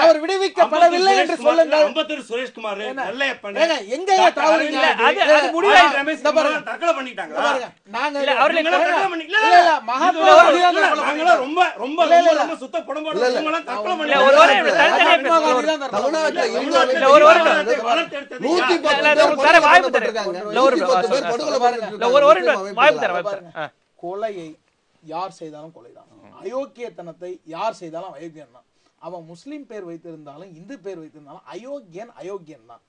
அவர் விடுவிக்கப்படவில்லை என்று சொல்லுங்கள். அம்பத்தூர் சுரேஷ்குமார் எங்க தாவுறீங்க? அது- முடிவாய் ரமேஷ் தற்கொலை நாங்க மகாத்மா ரொம்ப ரொம்ப ரொம்ப சுத்த. இவங்கெல்லாம் தற்கொலை. ஒரு. கொலையை யார் செய்தாலும் கொலைதான் அயோக்கியத்தனத்தை யார் செய்தாலும் அயோக்கியன் தான் அவன் முஸ்லீம் பேர் வைத்திருந்தாலும் இந்து பேர் வைத்திருந்தாலும் அயோக்கியன் அயோக்கியன் தான்.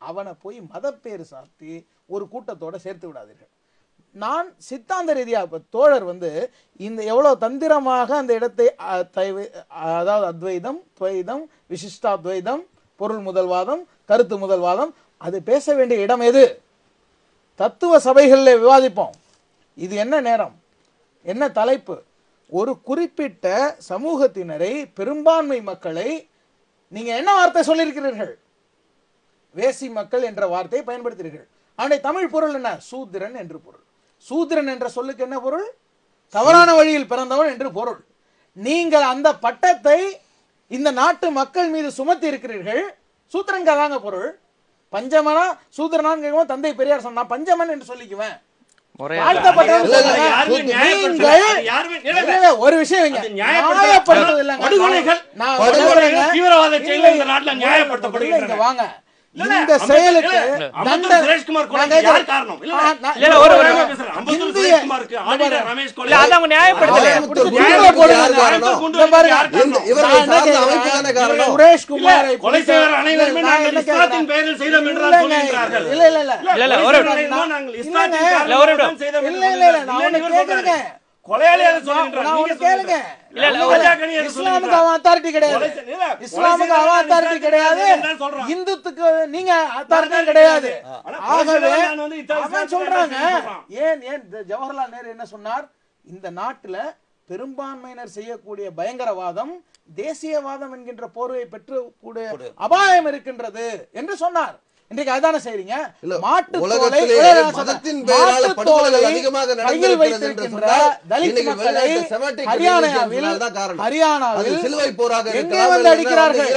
அவனை போய் மதப்பேர் சாத்தி ஒரு கூட்டத்தோட சேர்த்து விடாதீர்கள். நான் சித்தாந்த ரீதியாக இப்போ தோழர் வந்து இந்த எவ்வளோ தந்திரமாக அந்த இடத்தை அதாவது அத்வைதம் துவைதம் விசிஷ்டாத்வைதம் பொருள் முதல்வாதம் கருத்து முதல்வாதம் அது பேச வேண்டிய இடம் எது? தத்துவ சபைகளில் விவாதிப்போம். இது என்ன நேரம்? என்ன தலைப்பு? ஒரு குறிப்பிட்ட சமூகத்தினரை பெரும்பான்மை மக்களை நீங்க என்ன வார்த்தை சொல்லியிருக்கிறீர்கள்? வேசி மக்கள் என்ற வார்த்தையை பயன்படுத்துகிறீர்கள். ஆனால் தமிழ் பொருள் என்ன? சூத்திரன் என்று பொருள். சூத்திரன் என்ற சொல்லுக்கு என்ன பொருள்? தவறான வழியில் பிறந்தவன் என்று பொருள். நீங்கள் அந்த பட்டத்தை இந்த நாட்டு மக்கள் மீது சுமத்தி இருக்கிறீர்கள். சூத்திரன் தாங்க பொருள். பஞ்சமனா சூத்திரனான்னு கேட்கும்போது தந்தை பெரியார் சொன்னா பஞ்சமன் என்று சொல்லிக்குவேன். ஒரு விஷயம் சொல்றேங்க. தீவிரவாத இந்த. இங்க வாங்க. இந்த செயலுக்கு இல்ல? இல்ல, இல்ல, கொலையாளி கேளுங்க. இஸ்லாமுக்கு. அவன் அத்தாரிட்டி கிடையாது. இஸ்லாமுக்கு அவன் அத்தாரிட்டி கிடையாது. இந்துத்துக்கு நீங்க அத்தாரிட்டி கிடையாது. ஆகவே அவன் சொல்றாங்க. ஏன் ஏன் ஜவஹர்லால் நேரு என்ன சொன்னார்? இந்த நாட்டுல பெரும்பான்மையினர் செய்யக்கூடிய பயங்கரவாதம் தேசியவாதம் என்கின்ற போர்வை பெற்று கூடிய அபாயம் இருக்கின்றது என்று சொன்னார். இன்றைக்கு அதானே செய்றீங்க மாட்டு மதத்தின் பெயரால படுகொலைகள் அதிகமாக கையில் வைத்திருக்கின்ற தலித் மக்களை ஹரியானாவில் ஹரியானாவில் சிலுவை போராக வந்து அடிக்கிறார்கள்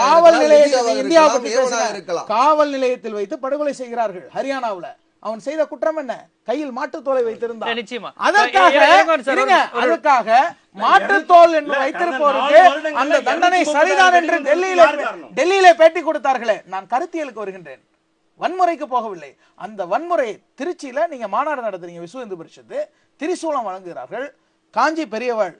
காவல் நிலையத்தில் லிபியாவாக இந்தியா இருக்கலாம், பற்றி ஏமனாக பேசுறேன். இருக்கலாம். காவல் நிலையத்தில் வைத்து படுகொலை செய்கிறார்கள் ஹரியானாவுல அவன் செய்த குற்றம் என்ன கையில் மாட்டுத்தோலை வைத்திருந்தான் நிச்சயமா. அதற்காக இருங்க, அதற்காக மாட்டுத்தோல் என்று வைத்திருப்பவருக்கு அந்த தண்டனை சரிதான் என்று டெல்லியில? டெல்லியில பேட்டி கொடுத்தார்களே நான் கருத்தியலுக்கு வருகின்றேன் வன்முறைக்கு போகவில்லை அந்த வன்முறை திருச்சியில நீங்க மாநாடு நடத்துறீங்க விஸ்வ இந்து பரிஷத்து திரிசூலம் வழங்குகிறார்கள் காஞ்சி பெரியவள்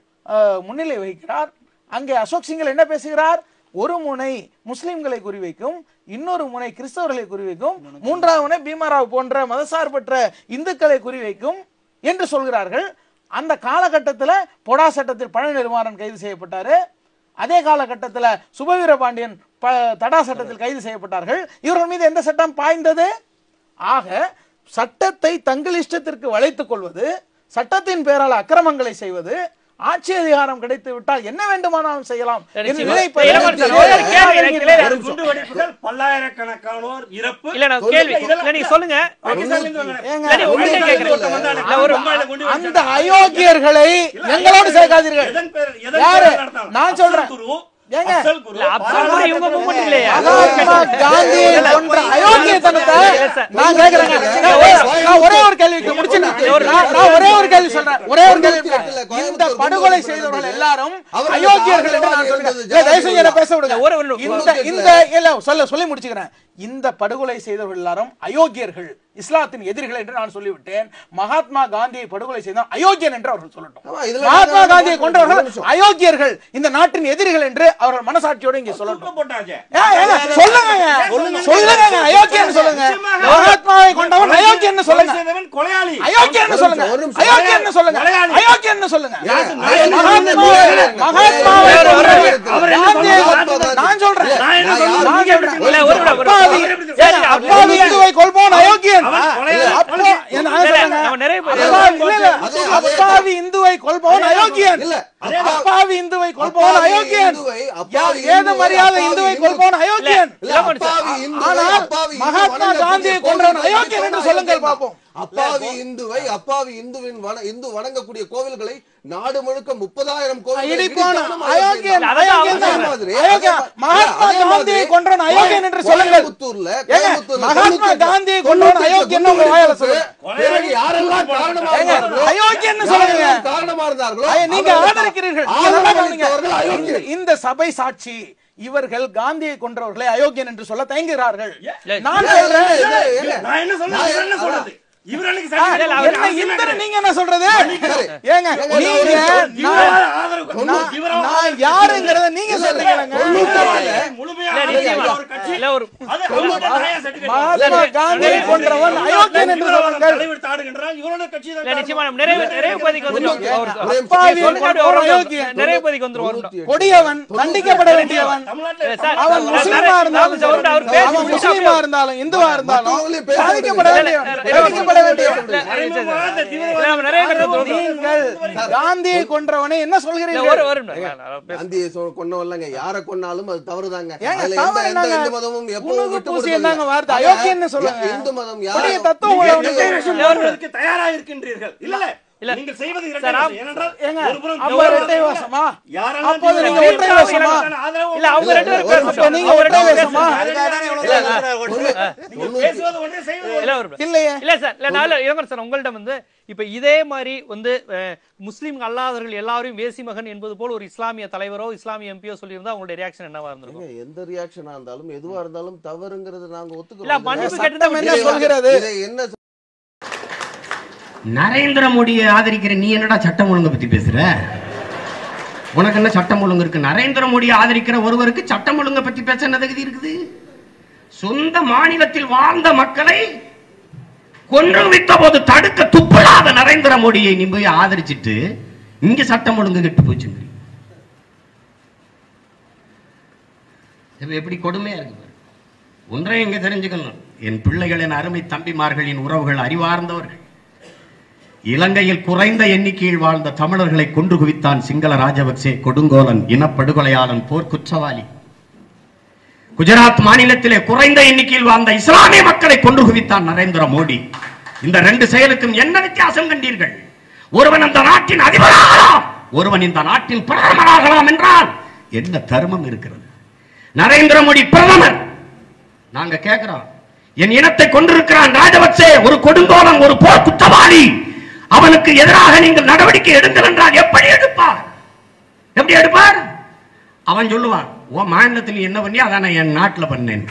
முன்னிலை வகிக்கிறார் அங்கே அசோக் சிங்கல் என்ன பேசுகிறார் ஒரு முனை முஸ்லிம்களை குறிவைக்கும் இன்னொரு முனை கிறிஸ்தவர்களை குறிவைக்கும் மூன்றாவது முனை பீமாராவ் போன்ற மதசார்பற்ற இந்துக்களை குறிவைக்கும் என்று சொல்கிறார்கள். அந்த காலகட்டத்தில் பொடா சட்டத்தில் பழனிருமாறன் கைது செய்யப்பட்டாரு. அதே காலகட்டத்தில் சுபவீர பாண்டியன் ப- தடா சட்டத்தில் கைது செய்யப்பட்டார்கள். இவர்கள் மீது எந்த சட்டம் பாய்ந்தது? ஆக சட்டத்தை தங்கள் இஷ்டத்திற்கு வளைத்துக் கொள்வது சட்டத்தின் பேரால் அக்கிரமங்களை செய்வது ஆட்சி அதிகாரம் கிடைத்து விட்டால் என்ன வேண்டுமானாலும் செய்யலாம் பல்லாயிரக்கணக்கானோர் இறப்பு. சொல்லுங்க அந்த. அயோக்கியர்களை எங்களோடு சேர்க்காதீர்கள்? நான் சொல்றேன். ஒரே- ஒரே நான் ஒரே ஒரு கேள்வி சொல்றேன். ஒரே ஒரு கேள்வி. இந்த படுகொலை செய்தவர்கள் எல்லாரும் அயோக்கியர்கள் என்று நான் சொல்றேன் தயவு செஞ்சு பேச விடுங்க. இந்த இந்த இல்ல சொல்ல சொல்லி முடிச்சுக்கிறேன். இந்த படுகொலை செய்தவர்கள் எல்லாரும் அயோக்கியர்கள் இஸ்லாத்தின் எதிரிகள் என்று நான் சொல்லிவிட்டேன். மகாத்மா காந்தியை படுகொலை செய்தால் அயோக்கியன் என்று அவர்கள் சொல்லட்டும். மகாத்மா காந்தியை கொண்டவர்கள். அயோக்கியர்கள் இந்த நாட்டின் எதிரிகள் என்று அவர்கள் மனசாட்சியோடு இங்கே சொல்லட்டும். சொல்லுங்க சொல்லுங்க அயோக்கியன்னு சொல்லுங்க. மகாத்மாவை கொண்டவன் அயோக்கியன்னு கொலை சொல்லுங்க கொலையாளி. அயோக்கியன்னு சொல்லுங்க. அயோக்கியன்னு சொல்லுங்க. கொலையாளி. அயோக்கியன்னு சொல்லுங்க? கொண்டவன். நான் சொல்றேன். இந்துவை கொல்பவன் அயோக்கியன். அப்பாவி- இந்துவை கொல்பவன் அயோக்கியன். அப்பாவி இந்துவை அப்பாவி அயோக்கியன். ஏது மரியாதை இந்துவை இந்து- கொல்பவன் அயோக்கியன்? மகாத்மா காந்தியை கொன்றவன் அயோக்கியன் என்று சொல்லுங்கள் பார்ப்போம் அப்பாவி இந்துவை அப்பாவி இந்துவின் இந்து வணங்கக்கூடிய கோவில்களை நாடு முழுக்க முப்பதாயிரம். அதே மகாத்மா காந்தியை கொன்றவன் அயோக்கியன் யாரெல்லாம் காரணமா இருந்தார்களோ, நீங்க ஆதரிக்கிறீர்கள். இந்த- சபை சாட்சி இவர்கள் காந்தியை கொன்றவர்களை அயோக்கியன் என்று சொல்ல தயங்குகிறார்கள் நான் சொல்றேன் நீங்க என்ன சொல்றது. ஏங்க நீங்க நான் யாருங்கிறத நீங்க மகாத்மா அயோக்கியன் என்று சொல்லுங்கள். கொடியவன் தண்டிக்கப்பட வேண்டியவன் அவன் முஸ்லிமா இருந்தாலும் முஸ்லிமா இருந்தாலும் இந்துவா இருந்தாலும் பாதிக்கப்பட. வேண்டியவன் ஆதரவு நீங்கள் காந்தியை கொன்றவனை என்ன சொல்கிறீர்கள்? கொன்னவல்லங்க யாரை கொன்னாலும் அது தவறுதாங்க? இந்து மதமும் எப்பவும் விட்டு அயோக்கியன்னு சொல்லுங்க. இந்து மதம் யாரும் தத்துவம் தயாரா இருக்கின்றீர்கள்? இல்ல. இல்ல. செய்வது சார், இரட்டை. வசம். ஏனென்றால் ஏங்க, இரட்டை இல்ல. வசமா? யாரெல்லாம் அப்போது நீங்க தீவிரவாத ஒற்றை வசமா? ஆதரவு இல்ல, அவங்க ரெண்டு பேரும் இல்ல, பேசட்டும். அப்ப நீங்க அவங்க ஒற்றை ரெண்டு பேரும் வசமா? பேசட்டும். தொண்ணூத்தி- பேசுவது ஒன்றே செய்வது இல்ல, ஒன்றே. ஒரு இல்லையே இல்ல சார் இல்ல நான் இளங்கர் சார் உங்கள்ட்ட வந்து இப்ப இதே மாதிரி வந்து முஸ்லிம் அல்லாதவர்கள் எல்லாரையும் வேசி மகன் என்பது போல் ஒரு இஸ்லாமிய தலைவரோ இஸ்லாமிய எம்பியோ சொல்லியிருந்தா உங்களுடைய ரியாக்ஷன் என்னவா இருந்திருக்கும் எந்த ரியாக்ஷனா இருந்தாலும் எதுவா இருந்தாலும் தவறுங்கிறது நாங்க ஒத்துக்கிறோம் மன்னிப்பு சொல்கிறது என்ன நரேந்திர மோடியை ஆதரிக்கிற நீ என்னடா சட்டம் ஒழுங்கை பத்தி பேசுற? உனக்கு என்ன சட்டம் ஒழுங்கு இருக்கு? நரேந்திர மோடியை ஆதரிக்கிற ஒருவருக்கு சட்டம் ஒழுங்கை பத்தி பேச என்ன தகுதி இருக்குது? சொந்த மாநிலத்தில் வாழ்ந்த மக்களை கொன்று வித்த போது தடுக்க துப்பலாத நரேந்திர மோடியை நீ போய் ஆதரிச்சிட்டு இங்க சட்டம் ஒழுங்கு கெட்டு போச்சுங்க எப்படி கொடுமையா இருக்கு ஒன்றை இங்க தெரிஞ்சுக்கணும். என் பிள்ளைகளின் அருமை தம்பிமார்களின் உறவுகள் அறிவார்ந்தவர்கள். இலங்கையில் குறைந்த எண்ணிக்கையில் வாழ்ந்த தமிழர்களை கொன்று குவித்தான் சிங்கள ராஜபக்சே கொடுங்கோலன் இனப்படுகொலையாளன் போர் குற்றவாளி. குஜராத் மாநிலத்திலே குறைந்த எண்ணிக்கையில் வாழ்ந்த இஸ்லாமிய மக்களை கொன்று குவித்தான் நரேந்திர மோடி. இந்த ரெண்டு செயலுக்கும் என்ன வித்தியாசம் கண்டீர்கள்? ஒருவன் அந்த நாட்டின் அதிபராகலாம் ஒருவன் இந்த நாட்டின் பிரதமராகலாம் என்றால் என்ன தர்மம் இருக்கிறது? நரேந்திர மோடி பிரதமர். நாங்க கேட்கிறோம் என் இனத்தை கொண்டிருக்கிறான் ராஜபக்சே ஒரு கொடுங்கோலன் ஒரு போர் குற்றவாளி. அவனுக்கு எதிராக நீங்கள் நடவடிக்கை எடுங்கள் என்றால் எப்படி எடுப்பார்? எப்படி எடுப்பார்? அவன் சொல்லுவான் உன் மாநிலத்தில் என்ன பண்ணி அதான் நான் என் நாட்டில் பண்ணேன்.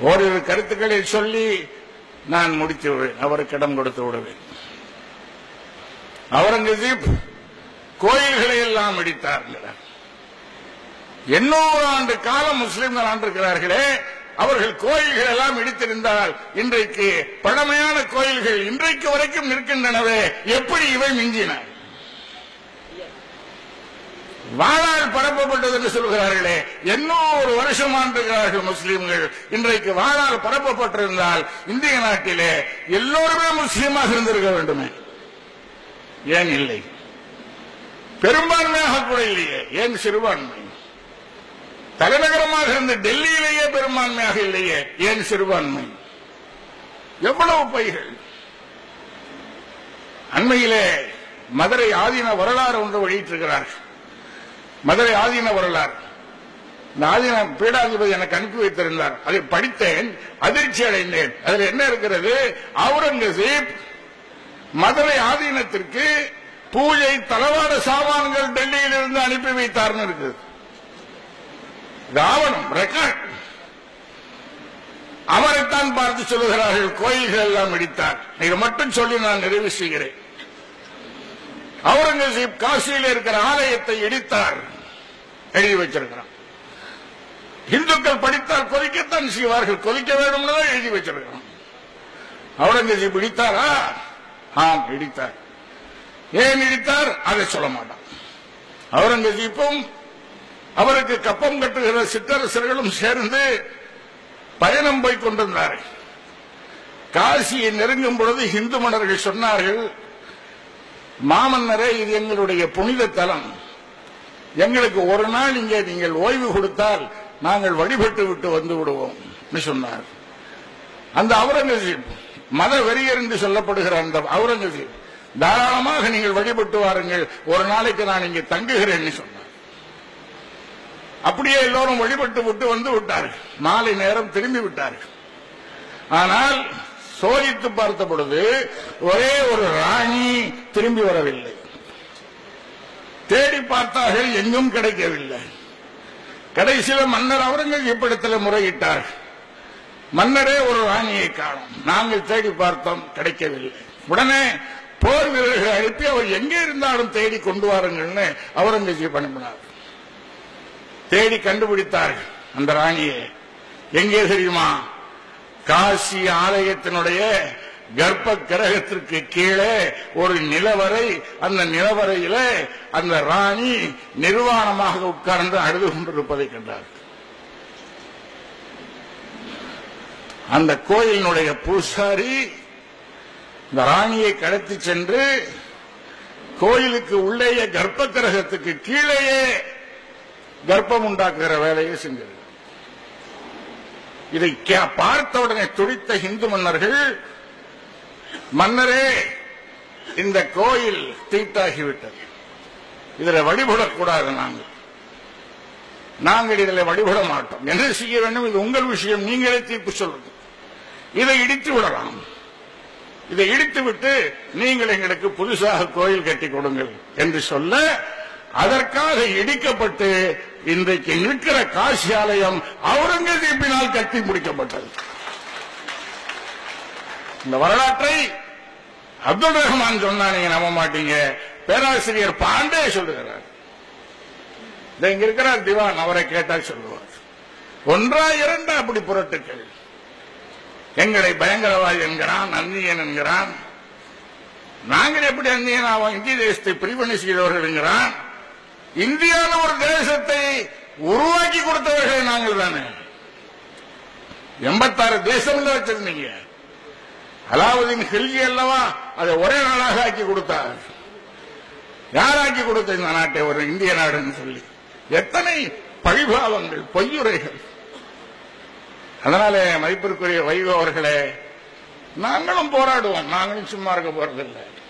ஓரிரு கருத்துக்களை சொல்லி நான் முடித்து விடுவேன். அவருக்கு இடம் கொடுத்து விடுவேன். அவுரங்கசீப் கோயில்களை எல்லாம் இடித்தார் எண்ணூறு ஆண்டு காலம் முஸ்லிம்கள் ஆண்டிருக்கிறார்களே அவர்கள் கோயில்கள் எல்லாம் இடித்திருந்தால் இன்றைக்கு பழமையான கோயில்கள் இன்றைக்கு வரைக்கும் நிற்கின்றனவே எப்படி இவை மிஞ்சின? வாழால் பரப்பப்பட்டது என்று சொல்கிறார்களே எண்ணூறு வருஷம் ஆண்டுகிறார்கள் முஸ்லிம்கள். இன்றைக்கு வாழால் பரப்பப்பட்டிருந்தால் இந்திய நாட்டிலே எல்லோருமே முஸ்லீமாக இருந்திருக்க வேண்டுமே. ஏன் இல்லை? பெரும்பான்மையாக கூட இல்லையே. ஏன் சிறுபான்மை? தலைநகரமாக இருந்த டெல்லியிலேயே பெரும்பான்மையாக இல்லையே. ஏன் சிறுபான்மை? எவ்வளவு பைகள்? அண்மையிலே மதுரை ஆதீன வரலாறு ஒன்று வெளியிட்டிருக்கிறார்கள். மதுரை ஆதீன வரலாறு. இந்த ஆதீன பீடாதிபதி எனக்கு அனுப்பி வைத்திருந்தார். அதை படித்தேன் அதிர்ச்சி அடைந்தேன். அதில் என்ன இருக்கிறது? அவுரங்கசீப் மதுரை ஆதீனத்திற்கு பூஜை தளவாட சாமான்கள் டெல்லியில் இருந்து அனுப்பி வைத்தார்னு இருக்குது. ஆவணம் ரெக்கார்ட் அவரைத்தான் பார்த்து சொல்லுகிறார்கள் கோயில்கள் எல்லாம் இடித்தார். இதை மட்டும் சொல்லி நான் நிறைவு செய்கிறேன். அவுரங்கசீப் காசியில் இருக்கிற ஆலயத்தை இடித்தார். எழுதி வச்சிருக்கிறான். இந்துக்கள் படித்தால் கொதிக்கத்தான் செய்வார்கள். கொதிக்க வேண்டும் தான் எழுதி வச்சிருக்கிறான். அவுரங்கசீப் இடித்தாரா? ஆம் இடித்தார். ஏன் இடித்தார்? அதை சொல்ல மாட்டான். அவுரங்கசீப்பும் அவருக்கு கப்பம் கட்டுகிற சிற்றரசர்களும் சேர்ந்து பயணம் போய் கொண்டிருந்தார்கள். காசியை நெருங்கும் பொழுது இந்து மன்னர்கள் சொன்னார்கள் மாமன்னரே இது எங்களுடைய புனித தலம். எங்களுக்கு ஒரு நாள் இங்கே நீங்கள் ஓய்வு கொடுத்தால் நாங்கள் வழிபட்டு விட்டு வந்து விடுவோம் என்று சொன்னார். அந்த அவுரங்கசீப் மத வெறியர் என்று சொல்லப்படுகிற அந்த அவுரங்கசீப் தாராளமாக நீங்கள் வழிபட்டு வாருங்கள் ஒரு நாளைக்கு நான் இங்கே தங்குகிறேன் சொன்னார். அப்படியே எல்லோரும் வழிபட்டு விட்டு வந்து விட்டார்கள். மாலை நேரம் திரும்பி விட்டார்கள். ஆனால் சோதித்து பார்த்த பொழுது ஒரே ஒரு ராணி திரும்பி வரவில்லை. தேடி பார்த்தார்கள் எங்கும் கிடைக்கவில்லை. கடைசியில் மன்னர் அவுரங்கசீப் இடத்துல முறையிட்டார். மன்னரே ஒரு ராணியை காணும். நாங்கள் தேடி பார்த்தோம் கிடைக்கவில்லை. உடனே போர் வீரர்கள் அனுப்பி அவர் எங்கே இருந்தாலும் தேடி கொண்டு வாருங்கள்னு அவுரங்கசீப் அனுப்பினார். தேடி கண்டுபிடித்தார்கள் அந்த ராணியை. எங்கே தெரியுமா? காசி ஆலயத்தினுடைய கர்ப்ப கிரகத்திற்கு கீழே ஒரு நிலவரை அந்த நிலவரையில அந்த ராணி நிர்வாணமாக உட்கார்ந்து அழுது கொண்டிருப்பதை கண்டார். அந்த கோயிலினுடைய பூசாரி இந்த ராணியை கடத்தி சென்று கோயிலுக்கு உள்ளேயே கர்ப்ப கிரகத்துக்கு கீழேயே கர்ப்பம் உண்டாக்குகிற வேலையை செஞ்சது. இதை கே- பார்த்த உடனே துடித்த இந்து மன்னர்கள் மன்னரே இந்த கோயில் தீட்டாகிவிட்டது. இதில் வழிபடக்கூடாது நாங்கள். நாங்கள் இதில் வழிபட மாட்டோம். என்ன செய்ய வேண்டும்? இது உங்கள் விஷயம். நீங்களே தீர்ப்பு சொல்லுங்க. இதை இடித்து விடலாம். இதை இடித்து விட்டு நீங்கள் எங்களுக்கு புதுசாக கோயில் கட்டி கொடுங்கள் என்று சொல்ல அதற்காக இடிக்கப்பட்டு இன்றைக்கு நிற்கிற காசி ஆலயம் அவுரங்கசீப்பினால் கட்டி முடிக்கப்பட்டது. இந்த வரலாற்றை அப்துல் ரஹ்மான் சொன்னா நீங்க நம்ப மாட்டீங்க. பேராசிரியர் பாண்டே சொல்லுகிறார். இங்க இருக்கிறார் திவான் அவரை கேட்டால் சொல்லுவார். ஒன்றா இரண்டா அப்படி புரட்டுக்கள். எங்களை பயங்கரவாதி என்கிறான் அந்நியன் என்கிறான். நாங்கள் எப்படி அந்நியன் ஆவோம் இந்திய தேசத்தை பிரிவினை செய்தவர்கள் என்கிறான். இந்தியாவில் ஒரு தேசத்தை உருவாக்கி கொடுத்தவர்கள் நாங்கள் தானே. எண்பத்தாறு தேசம் வச்சிருந்தீங்க. அலாவுதீன் ஹில்ஜி அல்லவா அதை ஒரே நாளாக ஆக்கி கொடுத்தார். யாராக்கி கொடுத்த இந்த நாட்டை? ஒரு இந்திய நாடுன்னு சொல்லி. எத்தனை பழிபாவங்கள் பொய்யுரைகள். அதனாலே மதிப்பிற்குரிய வைகோ அவர்களே நாங்களும் போராடுவோம். நாங்களும் சும்மா இருக்க போறதில்லை.